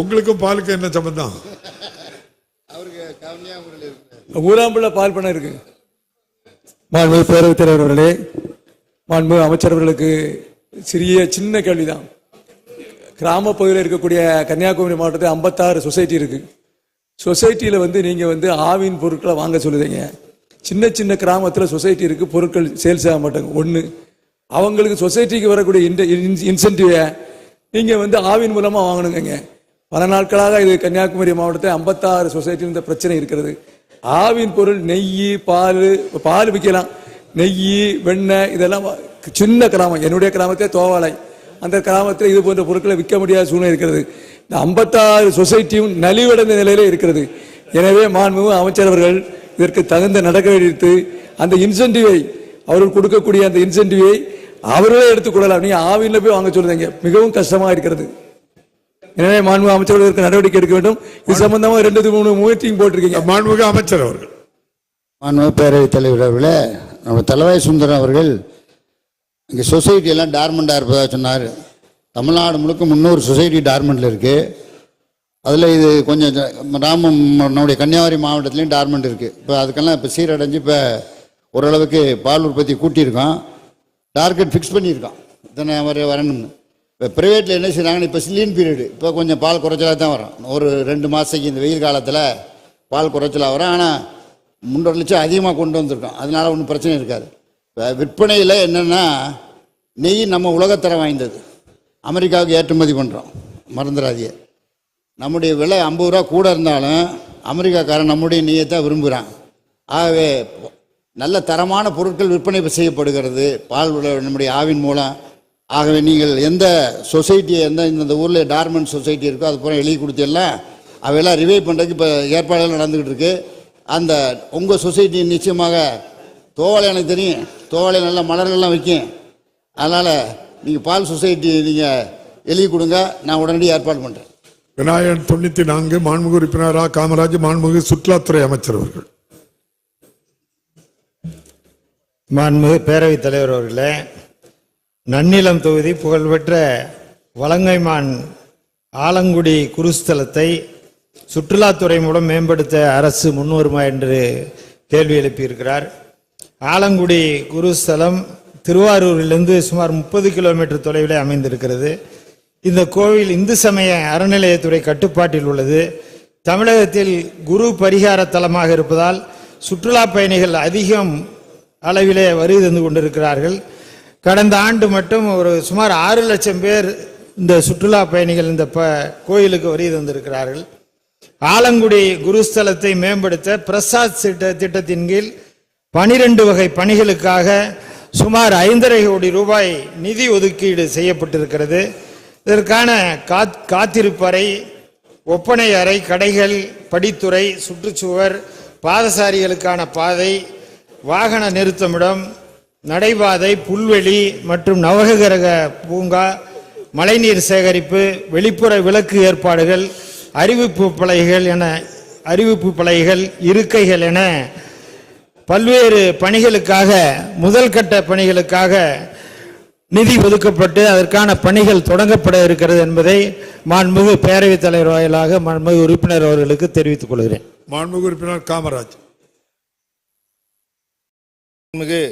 உங்களுக்கும் பாலுக்கும் என்ன சம்பந்தம்? ஊராம்புள்ள பால் பண்ணை இருக்கு. மாண்பு பேரவைத் தலைவர் அவர்களே மாண்பு அமைச்சர் அவர்களுக்கு சிறிய சின்ன கேள்விதான். கிராம பகுதியில் இருக்கக்கூடிய கன்னியாகுமரி மாவட்டத்தில் ஐம்பத்தாறு சொசைட்டி இருக்கு. சொசைட்டியில் வந்து நீங்கள் வந்து ஆவின் பொருட்களை வாங்க சொல்லுதீங்க. சின்ன சின்ன கிராமத்தில் சொசைட்டி இருக்கு பொருட்கள் சேல்ஸ் ஆக மாட்டாங்க. ஒன்று அவங்களுக்கு சொசைட்டிக்கு வரக்கூடிய இன்சென்டிவை நீங்கள் வந்து ஆவின் மூலமாக வாங்கணுங்க பல நாட்களாக இது கன்னியாகுமரி மாவட்டத்தில் ஐம்பத்தாறு சொசைட்டியில் இந்த பிரச்சனை இருக்கிறது. ஆவின் பொருள் நெய் பால் பால் விற்கலாம். நெய் வெண்ணெய் இதெல்லாம் சின்ன கிராமம். என்னுடைய கிராமத்தில் தோவாலை. அந்த கிராமத்தில் இது போன்ற பொருட்களை விற்க முடியாத சூழ்நிலை இருக்கிறது. இந்த ஐம்பத்தாறு சொசைட்டியும் நலிவடைந்த நிலையிலே இருக்கிறது. எனவே மாண்புமிகு அமைச்சர் அவர்கள் இதற்கு தகுந்த நடக்க எடுத்து அந்த இன்சென்டிவை அவர்கள் கொடுக்கக்கூடிய அந்த இன்சென்டிவை அவர்களே எடுத்துக்கொள்ளலாம் நீங்கள் ஆவின்ல போய் வாங்க சொல்லுங்க. மிகவும் கஷ்டமாக இருக்கிறது. எனவே மாண்பு அமைச்சர்கள் நடவடிக்கை எடுக்க வேண்டும். இது சம்பந்தமா ரெண்டு மூணு மீட்டிங் போட்டிருக்கீங்க. மாண்புமிகு அமைச்சர் அவர்கள். மாண்பு பேரவைத் தலைவர் அவர்களே நம்ம தலைவாய் சுந்தரம் அவர்கள் இங்கே சொசைட்டி எல்லாம் டார்மெண்டாக இருப்பதாக சொன்னார். தமிழ்நாடு முழுக்க முந்நூறு சொசைட்டி டார்மெண்டில் இருக்குது அதில் இது கொஞ்சம் ராமம் நம்முடைய கன்னியாகுமரி மாவட்டத்துலேயும் டார்மெண்ட் இருக்குது இப்போ அதுக்கெல்லாம் இப்போ சீரடைஞ்சு இப்போ ஓரளவுக்கு பால் உற்பத்தி கூட்டியிருக்கோம் டார்கெட் ஃபிக்ஸ் பண்ணியிருக்கோம் இத்தனை வரை வரணும்னு. இப்போ ப்ரைவேட்டில் என்ன செய்கிறாங்கன்னா இப்போ சில்லியன் பீரியடு இப்போ கொஞ்சம் பால் குறைச்சலாக தான் வரும். ஒரு ரெண்டு மாதத்துக்கு இந்த வெயில் காலத்தில் பால் குறைச்சலாக வரும். ஆனால் மூன்றரை லட்சம் அதிகமாக கொண்டு வந்திருக்கோம். அதனால ஒன்றும் பிரச்சனை இருக்காது. இப்போ விற்பனையில் என்னென்னா நெய் நம்ம உலகத்தரம் வாய்ந்தது. அமெரிக்காவுக்கு ஏற்றுமதி பண்ணுறோம் மறந்துடாதிய நம்முடைய விலை ஐம்பது ரூபா கூட இருந்தாலும் அமெரிக்காக்காரன் நம்முடைய நெய்யை தான் விரும்புகிறான் ஆகவே நல்ல தரமான பொருட்கள் விற்பனை செய்யப்படுகிறது. பால் விலை நம்முடைய ஆவின் மூலம் ஆகவே நீங்கள் எந்த சொசைட்டி எந்த இந்த ஊரில் டார்மெண்ட் சொசைட்டி இருக்கோ அது பூரா எழுதி கொடுத்தெல்லாம் அவையெல்லாம் ரிவைவ் பண்ணுறதுக்கு இப்போ ஏற்பாடுகள் நடந்துக்கிட்டு இருக்கு. அந்த உங்கள் சொசைட்டி நிச்சயமாக தோவாளை எனக்கு தெரியும். தோவாளை நல்ல மலர்கள்லாம் விற்கும் அதனால் நீங்கள் பால் சொசைட்டி நீங்கள் எழுதி கொடுங்க. நான் உடனடியாக ஏற்பாடு பண்ணுறேன் விநாயகன் தொண்ணூத்தி நான்கு மாண்புமிகு உறுப்பினர் ரா காமராஜ் மாண்புமிகு சுற்றுலாத்துறை அமைச்சர் அவர்கள். மாண்புமிகு பேரவைத் தலைவர் அவர்களே நன்னிலம் தொகுதி புகழ்பெற்ற வலங்கைமான் ஆலங்குடி குருஸ்தலத்தை சுற்றுலாத்துறை மூலம் மேம்படுத்த அரசு முன்வருமா என்று கேள்வி எழுப்பியிருக்கிறார். ஆலங்குடி குருஸ்தலம் திருவாரூரிலிருந்து சுமார் முப்பது கிலோமீட்டர் தொலைவில் அமைந்திருக்கிறது. இந்த கோவில் இந்து சமய அறநிலையத்துறை கட்டுப்பாட்டில் உள்ளது. தமிழகத்தில் குரு பரிகார தலமாக இருப்பதால் சுற்றுலா பயணிகள் அதிகம் அளவிலே வருகை தந்து கொண்டிருக்கிறார்கள். கடந்த ஆண்டு மட்டும் ஒரு சுமார் ஆறு லட்சம் பேர் இந்த சுற்றுலா பயணிகள் இந்த ப கோயிலுக்கு வரி தந்திருக்கிறார்கள். ஆலங்குடி குருஸ்தலத்தை மேம்படுத்த பிரசாத் திட்ட திட்டத்தின் கீழ் பனிரெண்டு வகை பணிகளுக்காக சுமார் ஐந்தரை கோடி ரூபாய் நிதி ஒதுக்கீடு செய்யப்பட்டிருக்கிறது. இதற்கான காத் காத்திருப்பறை ஒப்பனை அறை கடைகள் படித்துறை சுற்றுச்சுவர் பாதசாரிகளுக்கான பாதை வாகன நிறுத்தமிடம் நடைபாதை புல்வெளி மற்றும் நவகிரக பூங்கா மழைநீர் சேகரிப்பு வெளிப்புற விளக்கு ஏற்பாடுகள் அறிவிப்பு பலகைகள் என அறிவிப்பு பலகைகள் இருக்கைகள் என பல்வேறு பணிகளுக்காக முதல் கட்ட பணிகளுக்காக நிதி ஒதுக்கப்பட்டு அதற்கான பணிகள் தொடங்கப்பட இருக்கிறது என்பதை மாண்புமிகு பேரவைத் தலைவர் வாயிலாக மாண்புமிகு உறுப்பினர் அவர்களுக்கு தெரிவித்துக் கொள்கிறேன். மாண்புமிகு உறுப்பினர் காமராஜ். மிகு